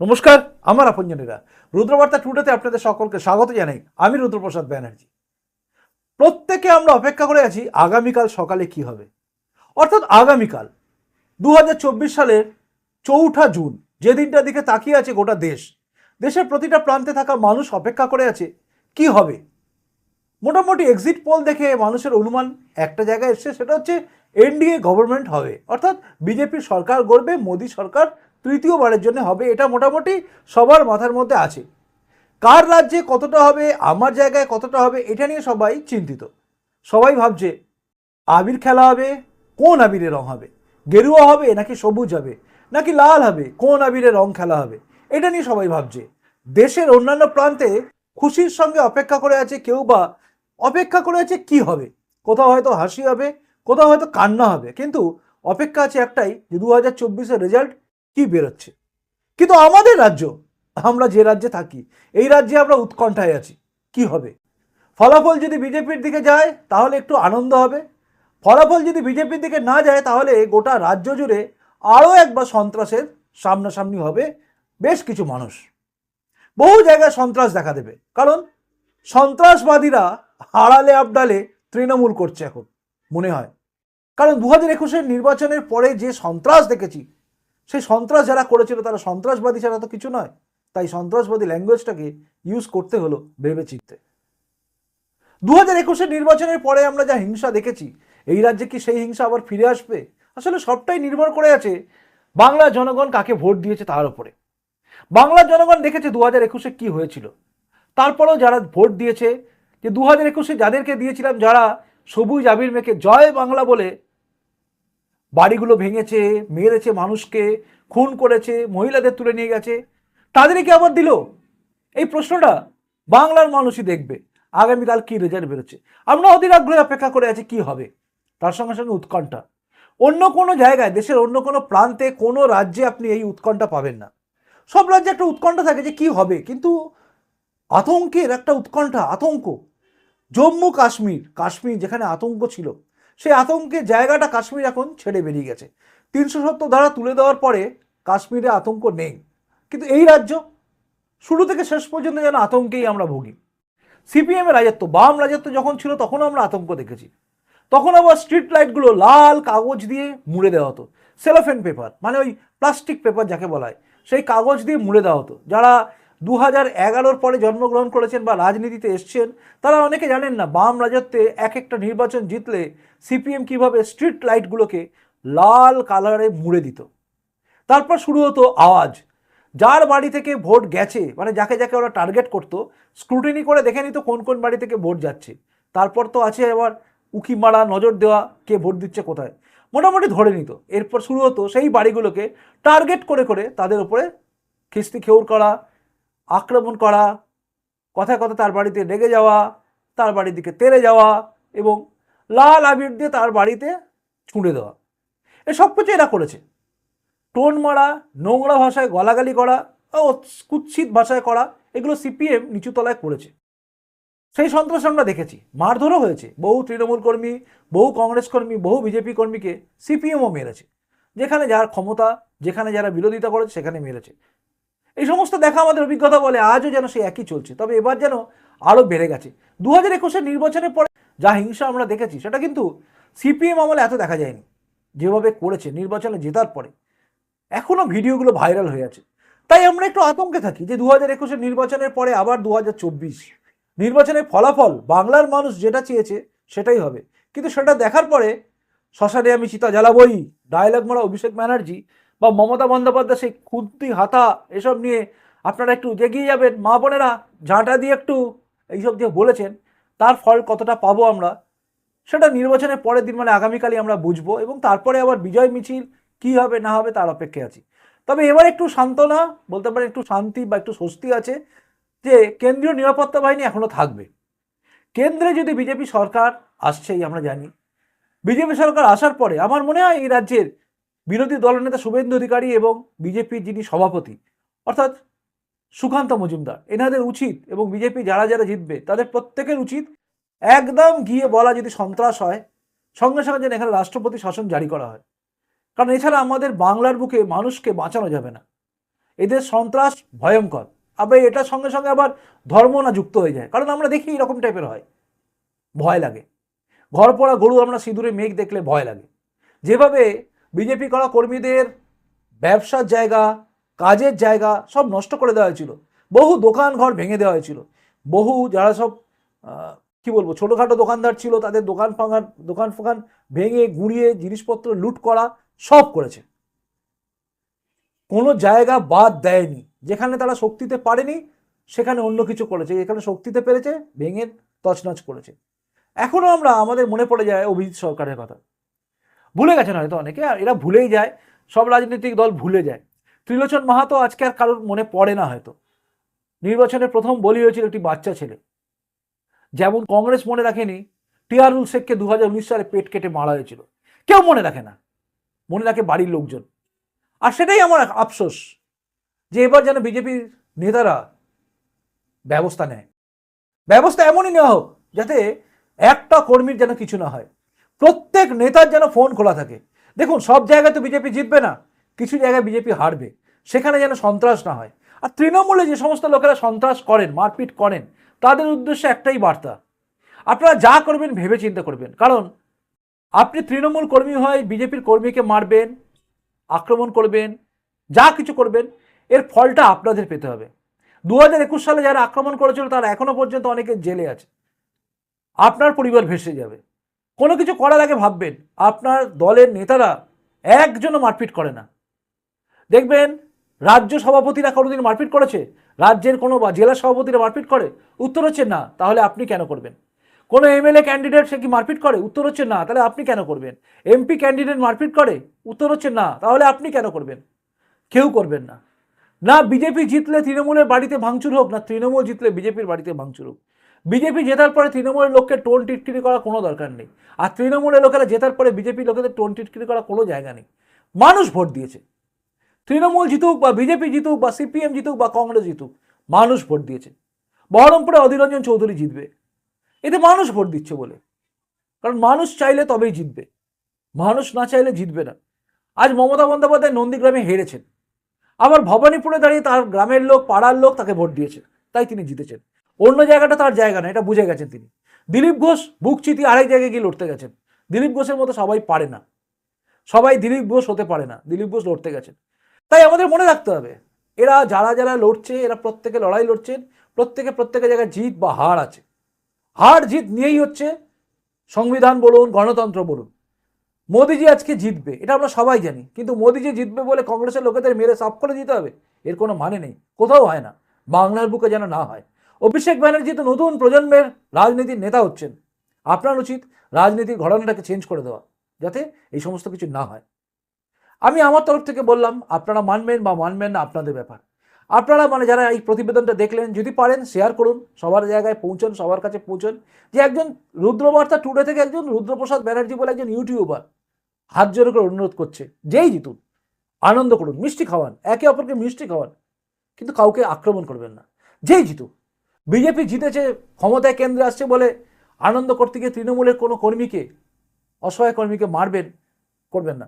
নমস্কার, আমার আপনজনেরা। রুদ্রবার্তা টুডেতে আপনাদের সকলকে স্বাগত জানাই। আমি রুদ্রপ্রসাদ ব্যানার্জি। প্রত্যেকে আমরা অপেক্ষা করে আছি আগামীকাল সকালে কি হবে। অর্থাৎ আগামীকাল দু হাজার চব্বিশ সালের চৌঠা জুন, যে দিনটার দিকে তাকিয়ে আছে গোটা দেশ, দেশের প্রতিটা প্রান্তে থাকা মানুষ অপেক্ষা করে আছে কি হবে। মোটামুটি এক্সিট পোল দেখে মানুষের অনুমান একটা জায়গায় এসছে, সেটা হচ্ছে এনডিএ গভর্নমেন্ট হবে। অর্থাৎ বিজেপির সরকার গড়বে, মোদী সরকার তৃতীয়বারের জন্য হবে, এটা মোটামুটি সবার মাথার মধ্যে আছে। কার রাজ্যে কতটা হবে, আমার জায়গায় কতটা হবে, এটা নিয়ে সবাই চিন্তিত। সবাই ভাবছে, আবির খেলা হবে, কোন আবিরে রং হবে? গেরুয়া হবে নাকি সবুজ হবে? নাকি লাল হবে, কোন আবিরে রং খেলা হবে? এটা নিয়ে সবাই ভাবছে। দেশের অন্যান্য প্রান্তে খুশির সঙ্গে অপেক্ষা করে আছে কেউ বা অপেক্ষা করে আছে কি হবে? কোথাও হয়তো হাসি হবে, কোথাও হয়তো কান্না হবে। কিন্তু অপেক্ষা আছে একটাই যে দু হাজার চব্বিশের রেজাল্ট কি বেরোচ্ছে? কিন্তু আমাদের রাজ্য, আমরা যে রাজ্যে থাকি, এই রাজ্যে আমরা উৎকণ্ঠায় আছি, কি হবে? ফলাফল যদি বিজেপির দিকে যায়, তাহলে একটু আনন্দ হবে। ফলাফল যদি বিজেপির দিকে না যায়, তাহলে গোটা রাজ্য জুড়ে আরও একবার সন্ত্রাসের সামনাসামনি হবে বেশ কিছু মানুষ। বহু জায়গায় সন্ত্রাস দেখা দেবে, কারণ সন্ত্রাসবাদীরা আড়ালে আবডালে তৃণমূল করছে এখন, মনে হয়। কারণ দু হাজার একুশের নির্বাচনের পরে যে সন্ত্রাস দেখেছি সেই সন্ত্রাস যারা করেছিল, তারা সন্ত্রাসবাদী ছাড়া তো কিছু নয়। তাই সন্ত্রাসবাদী ল্যাঙ্গুয়েজটাকে ইউজ করতে হলো ভেবে চিনতে দু হাজার একুশের নির্বাচনের পরে আমরা যা হিংসা দেখেছি, এই রাজ্যে কি সেই হিংসা আবার ফিরে আসবে? আসলে সবটাই নির্ভর করে আছে বাংলার জনগণ কাকে ভোট দিয়েছে তার উপরে। বাংলার জনগণ দেখেছে দু হাজার একুশে কী হয়েছিল। তারপরেও যারা ভোট দিয়েছে, যে দু হাজার একুশে যাদেরকে দিয়েছিলাম, যারা সবুজ আবির মেখে জয় বাংলা বলে বাড়িগুলো ভেঙেছে, মেরেছে মানুষকে, খুন করেছে, মহিলাদের তুলে নিয়ে গেছে। তাদেরকে আবার দিল? এই প্রশ্নটা বাংলার মানুষই দেখবে। আগামীকাল কি রেজাল্ট বেরোচ্ছে? আমরা অধীর আগ্রহে অপেক্ষা করে আছি কি হবে। তার সঙ্গে সঙ্গে উৎকণ্ঠা। অন্য কোনো জায়গায়, দেশের অন্য কোনো প্রান্তে, কোনো রাজ্যে আপনি এই উৎকণ্ঠা পাবেন না। সব রাজ্যে একটা উৎকণ্ঠা থাকে যে কি হবে, কিন্তু আতঙ্কের একটা উৎকণ্ঠা, আতঙ্ক। জম্মু কাশ্মীর কাশ্মীর যেখানে আতঙ্ক ছিল সেই আতঙ্কের জায়গাটা কাশ্মীর এখন ছেড়ে বেরিয়ে গেছে। তিনশো সত্তর ধারা তুলে দেওয়ার পরে কাশ্মীরে আতঙ্ক নেই। কিন্তু এই রাজ্য শুরু থেকে শেষ পর্যন্ত যেন আতঙ্কেই আমরা ভুগি। সিপিএমের রাজত্ব, বাম রাজত্ব যখন ছিল তখনও আমরা আতঙ্ক দেখেছি। তখন আবার স্ট্রিট লাইটগুলো লাল কাগজ দিয়ে মুড়ে দেওয়া হতো। সেলোফেন পেপার মানে ওই প্লাস্টিক পেপার যাকে বলা হয়, সেই কাগজ দিয়ে মুড়ে দেওয়া হতো। যারা দু হাজার এগারোর পরে জন্মগ্রহণ করেছেন বা রাজনীতিতে এসছেন, তারা অনেকে জানেন না বাম রাজত্বে এক একটা নির্বাচন জিতলে সিপিএম কীভাবে স্ট্রিট লাইটগুলোকে লাল কালারে মুড়ে দিত। তারপর শুরু হতো আওয়াজ। যার বাড়ি থেকে ভোট গেছে মানে যাকে যাকে ওরা টার্গেট করতো স্ক্রুটিনি করে দেখে নিত কোন কোন বাড়ি থেকে ভোট যাচ্ছে। তারপর তো আছে আবার উকি মারা, নজর দেওয়া, কে ভোট দিচ্ছে কোথায়। মোটামুটি ধরে নিত। এরপর শুরু হতো সেই বাড়িগুলোকে টার্গেট করে করে তাদের উপরে খিস্তি, খেউর করা আক্রমণ করা, কথায় কথা তার বাড়িতে রেগে যাওয়া, তার বাড়ির দিকে তেড়ে যাওয়া এবং লাল আবির দিয়ে তার বাড়িতে ছুঁড়ে দেওয়া। এসব কিছু এরা করেছে। টোন মারা, নোংরা ভাষায় গলাগালি করা ও কুৎসিত ভাষায় করা, এগুলো সিপিএম নিচুতলায় করেছে। সেই সন্ত্রাস আমরা দেখেছি। মারধরও হয়েছে। বহু তৃণমূল কর্মী, বহু কংগ্রেস কর্মী, বহু বিজেপি কর্মীকে সিপিএমও মেরেছে। যেখানে যার ক্ষমতা, যেখানে যারা বিরোধিতা করেছে, সেখানে মেরেছে। এই সমস্ত দেখা আমাদের অভিজ্ঞতা বলে আজও যেন সে একই চলছে। তবে এবার যেন আরও বেড়ে গেছে। দু হাজার একুশের নির্বাচনের পরে যা হিংসা আমরা দেখেছি, সেটা কিন্তু সিপিএম আমলে এত দেখা যায়নি, যেভাবে করেছে নির্বাচনে জেতার পরে। এখনও ভিডিওগুলো ভাইরাল হয়ে আছে। তাই আমরা একটু আতঙ্কে থাকি যে দু হাজার একুশের নির্বাচনের পরে আবার দু হাজার চব্বিশ নির্বাচনের ফলাফল, বাংলার মানুষ যেটা চেয়েছে সেটাই হবে। কিন্তু সেটা দেখার পরে শ্মশানে আমি চিতা জ্বালাবই, ডায়লগ মারা অভিষেক ব্যানার্জি বা মমতা বন্দ্যোপাধ্যায় সেই খুন্তি, হাতা এসব নিয়ে আপনারা একটু এগিয়ে যাবেন। মা বোনেরা ঝাঁটা দিয়ে একটু এইসব দিয়ে বলেছেন, তার ফল কতটা পাবো আমরা, সেটা নির্বাচনের পরের দিন মানে আগামীকালই আমরা বুঝব এবং তারপরে আবার বিজয় মিছিল, কী হবে, না হবে, তার অপেক্ষায় আছি। তবে এবার একটু সান্ত্বনা, বলতে পারেন একটু শান্তি বা একটু স্বস্তি আছে যে কেন্দ্রীয় নিরাপত্তা বাহিনী এখনও থাকবে। কেন্দ্রে যদি বিজেপি সরকার আসছেই, আমরা জানি। বিজেপি সরকার আসার পরে, আমার মনে হয় এই রাজ্যের বিরোধী দলনেতা শুভেন্দু অধিকারী এবং বিজেপির যিনি সভাপতি, অর্থাৎ সুকান্ত মজুমদার, এনাদের উচিত এবং বিজেপি যারা যারা জিতবে তাদের প্রত্যেকের উচিত একদম গিয়ে বলা যদি সন্ত্রাস হয়, সঙ্গে সঙ্গে যেন এখানে রাষ্ট্রপতি শাসন জারি করা হয়। কারণ এছাড়া আমাদের বাংলার বুকে মানুষকে বাঁচানো যাবে না। এদের সন্ত্রাস ভয়ঙ্কর। আবার এটার সঙ্গে সঙ্গে আবার ধর্ম না যুক্ত হয়ে যায়। কারণ আমরা দেখি এরকম টাইপের হয়। ভয় লাগে। ঘর পড়া গরু আমরা সিঁদুরে মেঘ দেখলে ভয় লাগে। যেভাবে বিজেপি করা কর্মীদের ব্যবসার জায়গা, কাজের জায়গা সব নষ্ট করে দেওয়া হয়েছিল। বহু দোকান ঘর ভেঙে দেওয়া হয়েছিল। বহু যারা সব কি বলব, ছোটোখাটো দোকানদার ছিল, তাদের দোকান ফাঙান দোকান ফোকান ভেঙে, গুঁড়িয়ে জিনিসপত্র লুট করা সব করেছে। কোনো জায়গা বাদ দেয়নি। যেখানে তারা শক্তিতে পারেনি, সেখানে অন্য কিছু করেছে। যেখানে শক্তিতে পেরেছে, ভেঙে তছনছ করেছে। এখনও আমরা, আমাদের মনে পড়ে যায় অভিজিৎ সরকারের কথা। ভুলে গেছেন হয়তো অনেকে, আর এরা ভুলেই যায়, সব রাজনৈতিক দল ভুলে যায়। ত্রিলোচন মাহাতো আজকে আর কারোর মনে পড়ে না হয়তো। নির্বাচনের প্রথম বলি হয়েছিল একটি বাচ্চা ছেলে। যেমন কংগ্রেস মনে রাখেনি টিয়ারুল শেখকে দু হাজার উনিশ সালে পেট কেটে মারা হয়েছিল। কেউ মনে রাখে না, মনে রাখে বাড়ির লোকজন। আর সেটাই আমার আফসোস যে এবার যেন বিজেপির নেতারা ব্যবস্থা নেয়। ব্যবস্থা এমনই নেওয়া হোক যাতে একটা কর্মীর যেন কিছু না হয়। প্রত্যেক নেতার যেন ফোন খোলা থাকে। দেখুন, সব জায়গায় তো বিজেপি জিতবে না, কিছু জায়গায় বিজেপি হারবে। সেখানে যেন সন্ত্রাস না হয়। আর তৃণমূলে যে সমস্ত লোকেরা সন্ত্রাস করেন, মারপিট করেন, তাদের উদ্দেশ্যে একটাই বার্তা। আপনারা যা করবেন ভেবে চিন্তা করবেন। কারণ, আপনি তৃণমূল কর্মী হয় বিজেপির কর্মীকে মারবেন, আক্রমণ করবেন, যা কিছু করবেন, এর ফলটা আপনাদের পেতে হবে। দু হাজার একুশ সালে যারা আক্রমণ করেছিল, তারা এখনও পর্যন্ত অনেকে জেলে আছে। আপনার পরিবার ভেসে যাবে। কোনো কিছু করার আগে ভাববেন, আপনার দলের নেতারা একজনও মারপিট করে না। দেখবেন, রাজ্য সভাপতিরা কোনোদিন মারপিট করেছে, রাজ্যের কোনো বা জেলা সভাপতিরা মারপিট করে, উত্তর হচ্ছে না, তাহলে আপনি কেন করবেন? কোনো এমএলএ ক্যান্ডিডেট সে কি মারপিট করে, উত্তর হচ্ছে না, তাহলে আপনি কেন করবেন? এমপি ক্যান্ডিডেট মারপিট করে, উত্তর হচ্ছে না, তাহলে আপনি কেন করবেন? কেউ করবেন না। না, বিজেপি জিতলে তৃণমূলের বাড়িতে ভাঙচুর হোক, না তৃণমূল জিতলে বিজেপির বাড়িতে ভাঙচুর হোক। বিজেপি জেতার পরে তৃণমূলের লোককে টোন টিটকিরি করার কোনো দরকার নেই। আর তৃণমূলের লোকেরা জেতার পরে বিজেপি লোকেদের টোন টিটকিরি করার কোনো জায়গা নেই। মানুষ ভোট দিয়েছে। তৃণমূল জিতুক বা বিজেপি জিতুক বা সিপিএম জিতুক বা কংগ্রেস জিতুক, মানুষ ভোট দিয়েছে। বহরমপুরে অধীররঞ্জন চৌধুরী জিতবে। এতে মানুষ ভোট দিচ্ছে বলে। কারণ মানুষ চাইলে তবেই জিতবে। মানুষ না চাইলে জিতবে না। আজ মমতা বন্দ্যোপাধ্যায় নন্দীগ্রামে হেরেছেন। আবার ভবানীপুরে দাঁড়িয়ে তার গ্রামের লোক, পাড়ার লোক তাকে ভোট দিয়েছে। তাই তিনি জিতেছেন। অন্য জায়গাটা তার জায়গা না, এটা বুঝে গেছেন তিনি। দিলীপ ঘোষ বুক চিতি আরেক জায়গায় গিয়ে লড়তে গেছেন। দিলীপ ঘোষের মতো সবাই পারে না। সবাই দিলীপ ঘোষ হতে পারে না, দিলীপ ঘোষ লড়তে গেছেন। তাই আমাদের মনে রাখতে হবে, এরা যারা যারা লড়ছে, এরা প্রত্যেকে লড়াই লড়ছেন, প্রত্যেকে প্রত্যেকের জায়গায় জিত বা হার আছে। হার জিত নিয়েই হচ্ছে সংবিধান বলুন, গণতন্ত্র বলুন। মোদিজি আজকে জিতবে, এটা আমরা সবাই জানি। কিন্তু মোদিজি জিতবে বলে কংগ্রেসের লোকেদের মেরে সাফ করে দিতে হবে, এর কোনো মানে নেই। কোথাও হয় না, বাংলার বুকে যেন না হয়। অভিষেক ব্যানার্জি তো নতুন প্রজন্মের রাজনীতির নেতা হচ্ছেন। আপনার উচিত রাজনীতির ঘটনাটাকে চেঞ্জ করে দেওয়া, যাতে এই সমস্ত কিছু না হয়। আমি আমার তরফ থেকে বললাম, আপনারা মানবেন বা মানবেন না আপনাদের ব্যাপার। আপনারা মানে যারা এই প্রতিবেদনটা দেখলেন, যদি পারেন শেয়ার করুন, সবার জায়গায় পৌঁছন, সবার কাছে পৌঁছন। যে একজন রুদ্রবার্তা টুডে থেকে একজন রুদ্রপ্রসাদ ব্যানার্জি বলে একজন ইউটিউবার হাত জোর করে অনুরোধ করছে, যেই জিতুন, আনন্দ করুন, মিষ্টি খাওয়ান, একে অপরকে মিষ্টি খাওয়ান, কিন্তু কাউকে আক্রমণ করবেন না। যেই জিতুক বিজেপি জিতেছে, ক্ষমতায় কেন্দ্রে আসছে বলে আনন্দ করতে গিয়ে তৃণমূলের কোনো কর্মীকে, অসহায় কর্মীকে মারবেন, করবেন না।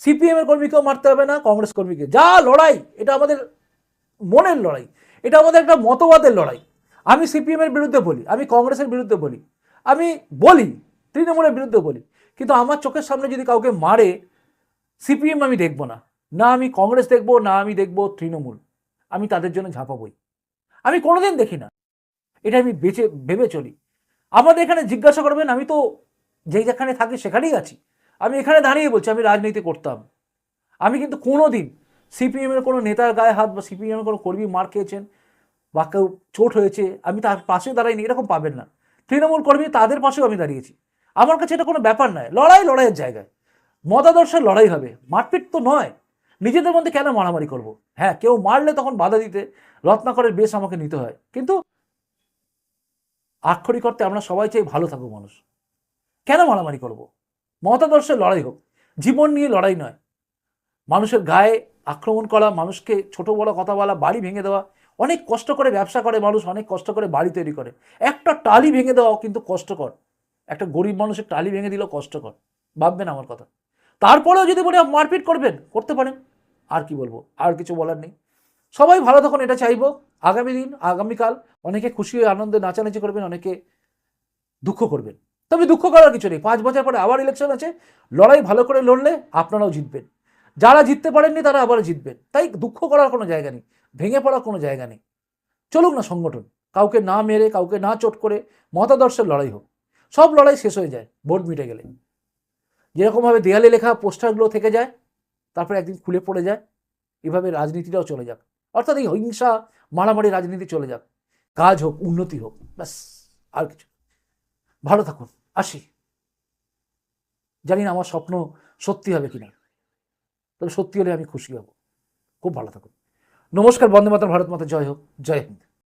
সিপিএম এর কর্মীকেও মারতে হবে না, কংগ্রেস কর্মীকে। যা লড়াই, এটা আমাদের মনের লড়াই, এটা আমাদের একটা মতবাদের লড়াই। আমি সিপিএম এর বিরুদ্ধে বলি, আমি কংগ্রেসের বিরুদ্ধে বলি, আমি বলি, তৃণমূলের বিরুদ্ধে বলি, কিন্তু আমার চোখের সামনে যদি কাউকে মারে, সিপিএম আমি দেখব না। না আমি কংগ্রেস দেখব, না আমি দেখব তৃণমূল। আমি তাদের জন্য ঝাঁপাবই। আমি কোনোদিন দেখি না এটা আমি বেঁচে, ভেবে চলি। আমাদের এখানে জিজ্ঞাসা করবেন, আমি তো যেই যেখানে থাকি সেখানেই আছি। আমি এখানে দাঁড়িয়ে বলছি, আমি রাজনীতি করতাম। আমি কিন্তু কোনো দিন সিপিএমের কোনো নেতার গায়ে হাত বা সিপিএমের কোনো কর্মী মার খেয়েছেন বা কেউ চোট হয়েছে, আমি তার পাশে দাঁড়াইনি, এরকম পাবেন না। তৃণমূল কর্মী তাদের পাশেও আমি দাঁড়িয়েছি। আমার কাছে এটা কোনো ব্যাপার নয়, লড়াই লড়াইয়ের জায়গায়। মতাদর্শের লড়াই হবে, মারপিট তো নয়। নিজেদের মধ্যে কেন মারামারি করব? হ্যাঁ কেউ মারলে তখন বাধা দিতে, রত্নাকরের বেশ আমাকে নিতে হয়। কিন্তু আক্ষরিক অর্থে আমরা সবাই চাই ভালো থাকুক মানুষ। কেন মারামারি করব? মতাদর্শের লড়াই হোক, জীবন নিয়ে লড়াই নয়। মানুষের গায়ে আক্রমণ করা, মানুষকে ছোট বড় কথা বলা, বাড়ি ভেঙে দেওয়া, অনেক কষ্ট করে ব্যবসা করে মানুষ, অনেক কষ্ট করে বাড়ি তৈরি করে। একটা টালি ভেঙে দেওয়াও কিন্তু কষ্টকর। একটা গরিব মানুষের টালি ভেঙে দিলেও কষ্টকর। ভাববেন আমার কথা। তারপরেও যদি বলে মারপিট করবেন, করতে পারেন। আর কি বলব? আর কিছু বলার নেই। সবাই ভালো থাকুন, এটা চাইব। আগামী দিন আগামীকাল অনেকে খুশি হয়ে আনন্দে নাচানাচি করবেন, অনেকে দুঃখ করবেন। তবে দুঃখ করার কিছু নেই। পাঁচ বছর পরে আবার ইলেকশন আছে। লড়াই ভালো করে লড়লে আপনারাও জিতবেন। যারা জিততে পারেননি তারা আবার জিতবেন। তাই দুঃখ করার কোনো জায়গা নেই। ভেঙে পড়ার কোনো জায়গা নেই। চলুক না সংগঠন। কাউকে না মেরে, কাউকে না চোট করে মতাদর্শের লড়াই হোক। সব লড়াই শেষ হয়ে যায়। ভোট মিটে গেলে। যেরকমভাবে দেয়ালে লেখা পোস্টারগুলো থেকে যায়, তারপরে একদিন খুলে পড়ে যায়। এভাবে রাজনীতিটাও চলে যাক। অর্থাৎ এই হিংসা মারামারি রাজনীতি চলে যাক। কাজ হোক, উন্নতি হোক, ব্যাস, আর কিছু ভালো থাকুন, আসি। জানি না আমার স্বপ্ন সত্যি হবে কিনা। তবে সত্যি হলে আমি খুশি হব। খুব ভালো থাকুন। নমস্কার, বন্দে মাতা ভারত মাতা, জয় হোক, জয় হিন্দ।